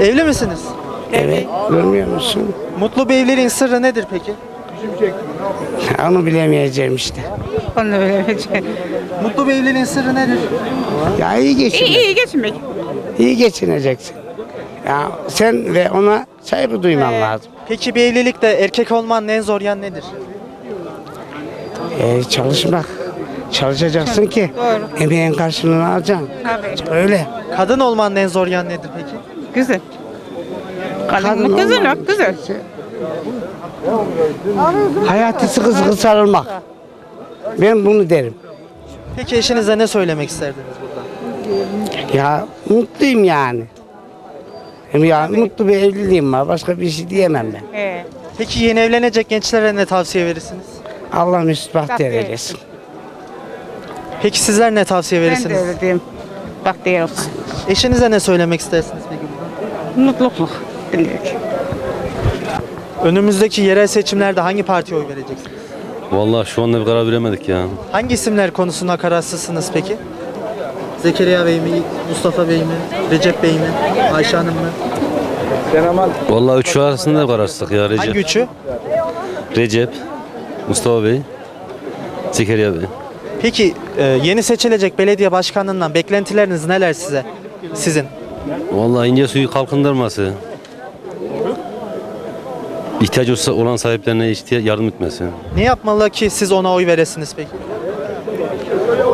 Evli misiniz? Evet. Görmüyor musun? Mutlu bir evliliğin sırrı nedir peki? Onu bilemeyeceğim işte. Onu bilemeyeceğim. Mutlu bir evliliğin sırrı nedir? Ya iyi geçin. İyi, iyi geçinmek. İyi geçineceksin. Ya sen ve ona saygı duyman lazım. Peki bir evlilikte erkek olmanın en zor yan nedir? Ee, çalışmak. Çalışacaksın ki Doğru. emeğin karşılığını alacaksın. Tabii. Öyle. Kadın olmanın en zor yan nedir peki? Güzel. Kadın Kadınlık güzel, yok, güzel. Hayatı sıkı sıkı sarılmak. Ben bunu derim. Peki eşinize ne söylemek isterdiniz burada? Ya mutluyum yani. Hem ya mutlu bir evliliğim var. Başka bir şey diyemem ben. Ee, Peki yeni evlenecek gençlere ne tavsiye verirsiniz? Allah mesut bahtiyar eylesin. Peki sizler ne tavsiye ben de verirsiniz? öyle diyeyim. Bak olsun. Eşinize ne söylemek istersiniz? Mutluluk diliyorum. Önümüzdeki yerel seçimlerde hangi partiye oy vereceksiniz? Vallahi şu anda bir karar veremedik ya. Hangi isimler konusunda kararsızsınız peki? Zekeriya Bey mi, Mustafa Bey mi, Recep Bey mi, Ayşe Hanım mı? Vallahi üçü arasında kararsızlık ya Recep. Hangi üçü? Recep, Mustafa Bey, Zekeriya Bey. Peki e, yeni seçilecek belediye başkanından beklentileriniz neler size? Sizin. Vallahi ince suyu kalkındırması. İhtiyacı olan sahiplerine ihtiyaç yardım etmesi. Ne yapmalı ki siz ona oy veresiniz peki?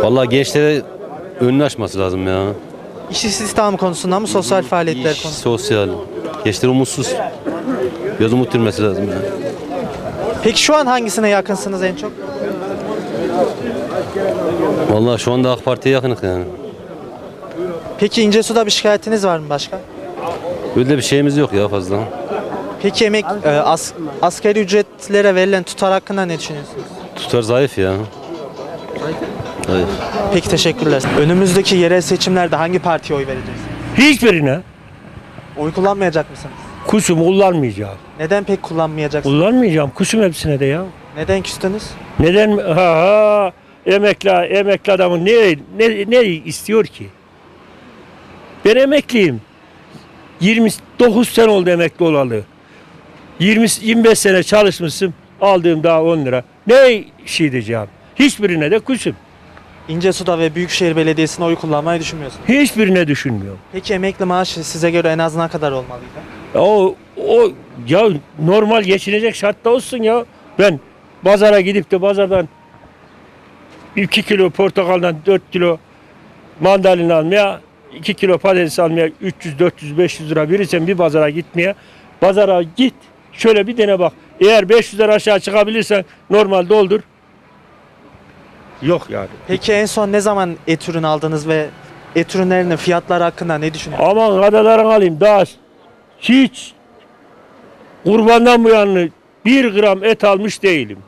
Vallahi gençlere önünü açması lazım ya. İş istihdamı konusunda mı, sosyal faaliyetler İş, konusunda? sosyal. Gençler umutsuz. Biraz umut vermesi lazım ya. Peki şu an hangisine yakınsınız en çok? Vallahi şu anda AK Parti'ye yakınık yani. Peki İncesu'da bir şikayetiniz var mı başka? Öyle bir şeyimiz yok ya fazla. Peki emek e, as, asgari ücretlere verilen tutar hakkında ne düşünüyorsunuz? Tutar zayıf ya. Zayıf. Peki teşekkürler. Önümüzdeki yerel seçimlerde hangi partiye oy vereceksiniz? Hiçbirine Oy kullanmayacak mısınız? kusum kullanmayacağım. Neden pek kullanmayacaksınız? Kullanmayacağım kusum hepsine de ya. Neden küstünüz? Neden ha, ha emekli emekli adamın ne ne ne istiyor ki? Ben emekliyim. 29 sene oldu emekli olalı. 20 25 sene çalışmışım. Aldığım daha 10 lira. Ne şey diyeceğim? Hiçbirine de kusum. İncesu'da ve Büyükşehir Belediyesi'ne oy kullanmayı düşünmüyorsunuz. Hiçbirine düşünmüyorum. Peki emekli maaşı size göre en az ne kadar olmalıydı? Ya O, o ya normal geçinecek şartta olsun ya. Ben pazara gidip de pazardan 2 kilo portakaldan 4 kilo mandalina almaya 2 kilo patates almaya 300 400 500 lira verirsen bir pazara gitmeye pazara git şöyle bir dene bak. Eğer 500 lira aşağı çıkabilirsen normal doldur. Yok yani. Peki en son ne zaman et ürün aldınız ve et ürünlerinin fiyatları hakkında ne düşünüyorsunuz? Aman kadalarını alayım daha hiç kurbandan bu yanını bir gram et almış değilim.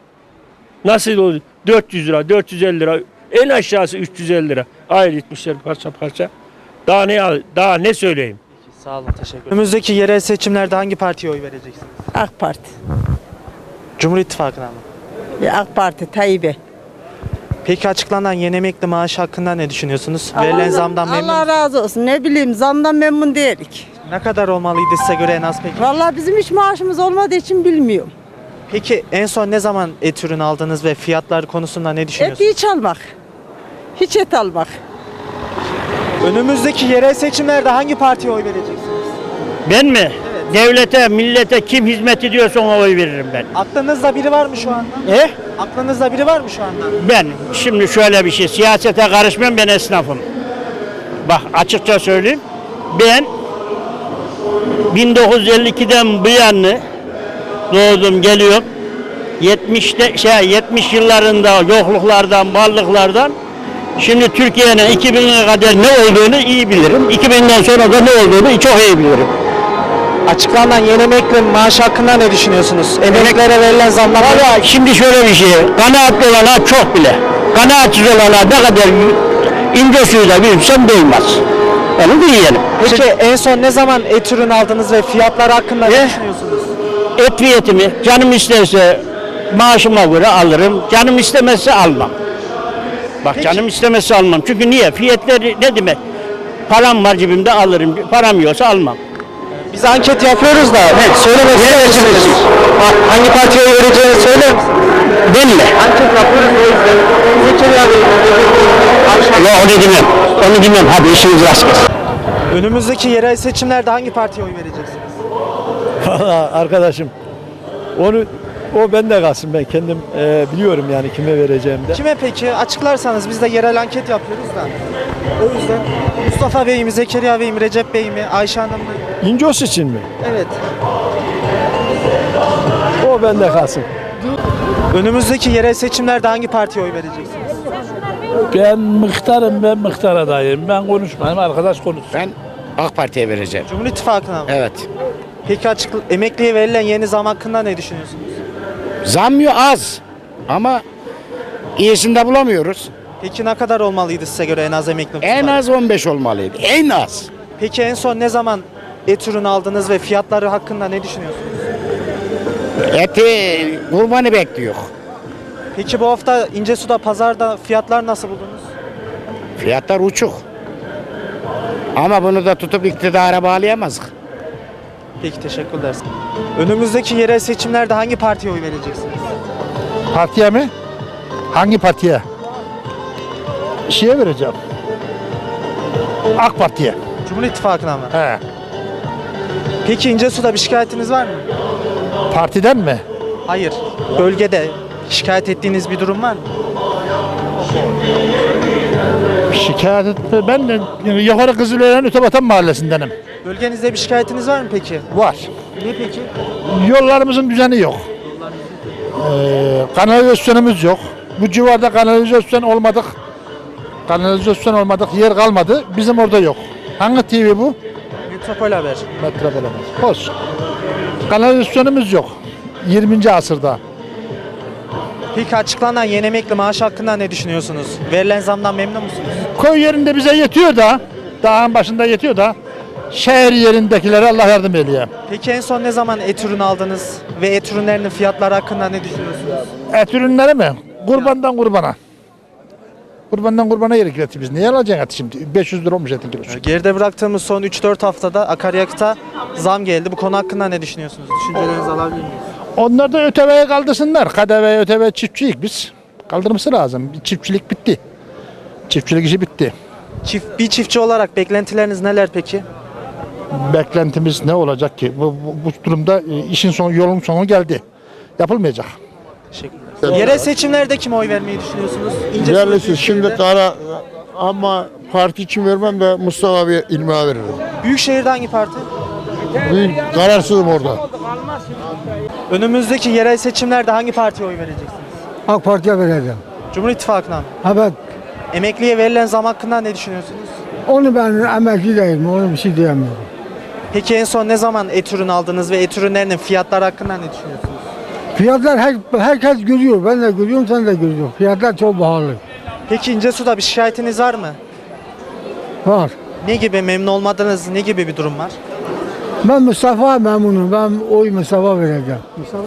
Nasıl olur? 400 lira, 450 lira, en aşağısı 350 lira. Ayrı etmişler parça parça. Daha ne al- daha ne söyleyeyim? Sağ olun teşekkür ederim. Önümüzdeki yerel seçimlerde hangi partiye oy vereceksiniz? AK Parti. Cumhur İttifakı'na mı? AK Parti Tayyip'e. Peki açıklanan yeni emekli maaşı hakkında ne düşünüyorsunuz? Verilen zamdan memnun Allah musunuz? razı olsun. Ne bileyim zamdan memnun değilik. Ne kadar olmalıydı size göre en az peki? Vallahi bizim hiç maaşımız olmadığı için bilmiyorum. Peki en son ne zaman et ürün aldınız ve fiyatlar konusunda ne Et düşünüyorsunuz? hiç almak. Hiç et almak. Önümüzdeki yerel seçimlerde hangi partiye oy vereceksiniz? Ben mi? Devlete, millete kim hizmet ediyorsa ona oy veririm ben. Aklınızda biri var mı şu anda? E? Aklınızda biri var mı şu anda? Ben şimdi şöyle bir şey, siyasete karışmam ben esnafım. Bak açıkça söyleyeyim. Ben 1952'den bu yana doğdum geliyorum. 70'te şey 70 yıllarında yokluklardan, varlıklardan şimdi Türkiye'nin 2000'e kadar ne olduğunu iyi bilirim. 2000'den sonra da ne olduğunu çok iyi bilirim. Açıklanan yeni emekli maaşı hakkında ne düşünüyorsunuz? Emeklilere verilen zamlar Valla şimdi şöyle bir şey, kanaatli olana çok bile, kanaatsiz olana ne kadar ince suyla büyütsem doymaz. Onu diyelim. Peki en son ne zaman et ürün aldınız ve fiyatlar hakkında ne Ne? düşünüyorsunuz? Et fiyatımı canım isterse maaşıma göre alırım, canım istemezse almam. Bak Peki. canım istemezse almam. Çünkü niye? Fiyatları ne demek? Param var cebimde alırım, param yoksa almam. Biz anket yapıyoruz da söylemek ister misiniz? Ha- Hangi partiye oy vereceğini? Ben mi? Anket yapıyoruz o yüzden. Zekeriya Bey Yok onu bilmem. Onu bilmem. Hadi işiniz rast gelsin. Önümüzdeki yerel seçimlerde hangi partiye oy vereceksiniz? Valla arkadaşım onu o bende kalsın ben kendim e, biliyorum yani kime vereceğim de. Kime peki? Açıklarsanız biz de yerel anket yapıyoruz da. O yüzden Mustafa Bey mi, Zekeriya Bey mi, Recep Bey mi, Ayşe Hanım mı? İncos için mi? Evet. O bende kalsın. Önümüzdeki yerel seçimlerde hangi partiye oy vereceksiniz? Ben muhtarım, ben muhtar adayım. Ben konuşmayayım, arkadaş konuşsun. Ben AK Parti'ye vereceğim. Cumhur İttifakı'na mı? Evet. Peki açık, emekliye verilen yeni zam hakkında ne düşünüyorsunuz? Zamıyor az ama iyisini de bulamıyoruz. Peki ne kadar olmalıydı size göre en az emekli En tutarı? az 15 olmalıydı. En az. Peki en son ne zaman et ürünü aldınız ve fiyatları hakkında ne düşünüyorsunuz? Eti kurbanı bekliyor. Peki bu hafta İncesu'da pazarda fiyatlar nasıl buldunuz? Fiyatlar uçuk. Ama bunu da tutup iktidara bağlayamazdık. Peki teşekkürler. Önümüzdeki yerel seçimlerde hangi partiye oy vereceksiniz? Partiye mi? Hangi partiye? Şeye vereceğim. AK Parti'ye. Cumhur İttifakı'na mı? He. Peki İncesu'da bir şikayetiniz var mı? Partiden mi? Hayır. Bölgede şikayet ettiğiniz bir durum var mı? Şikayet etme. Ben de yukarı Kızılören Ötebatan Mahallesindenim. Bölgenizde bir şikayetiniz var mı peki? Var. Ne peki? Yollarımızın düzeni yok. Ee, kanalizasyonumuz yok. Bu civarda kanalizasyon olmadık. Kanalizasyon olmadık. Yer kalmadı. Bizim orada yok. Hangi TV bu? Metropol Haber. Metropol Olsun. Kanalizasyonumuz yok. 20. asırda. Peki açıklanan yeni emekli maaş hakkında ne düşünüyorsunuz? Verilen zamdan memnun musunuz? Köy yerinde bize yetiyor da, dağın başında yetiyor da, şehir yerindekilere Allah yardım ediyor. Peki en son ne zaman et ürünü aldınız ve et ürünlerinin fiyatları hakkında ne düşünüyorsunuz? Et ürünleri mi? Kurbandan kurbana. Kurbandan kurbana yerik eti biz. Niye alacaksın eti şimdi? 500 lira olmuş etin kilosu. Geride bıraktığımız son 3-4 haftada akaryakıta zam geldi. Bu konu hakkında ne düşünüyorsunuz? Düşüncelerinizi alabilir miyiz? Onlar da ÖTV'ye kaldırsınlar. KDV, ÖTV çiftçilik biz. Kaldırması lazım. Çiftçilik bitti. Çiftçilik işi bitti. Çift, bir çiftçi olarak beklentileriniz neler peki? Beklentimiz ne olacak ki? Bu, bu, bu durumda e, işin sonu, yolun sonu geldi. Yapılmayacak. Teşekkürler. Yerel seçimlerde kime oy vermeyi düşünüyorsunuz? İnce Yerlisi şimdi kara ama parti için vermem de Mustafa abi ilmiha veririm. Büyükşehir'de hangi parti? Büyük kararsızım orada. Önümüzdeki yerel seçimlerde hangi partiye oy vereceksiniz? AK Parti'ye vereceğim. Cumhur İttifakı'na mı? Evet. Emekliye verilen zam hakkında ne düşünüyorsunuz? Onu ben emekli değilim. Onu bir şey diyemiyorum. Peki en son ne zaman et ürünü aldınız ve et ürünlerinin fiyatları hakkında ne düşünüyorsunuz? Fiyatlar her, herkes görüyor. Ben de görüyorum, sen de görüyorsun. Fiyatlar çok pahalı. Peki İncesu'da bir şikayetiniz var mı? Var. Ne gibi memnun olmadığınız ne gibi bir durum var? Ben Mustafa memnunum. Ben oy Mustafa vereceğim. Mustafa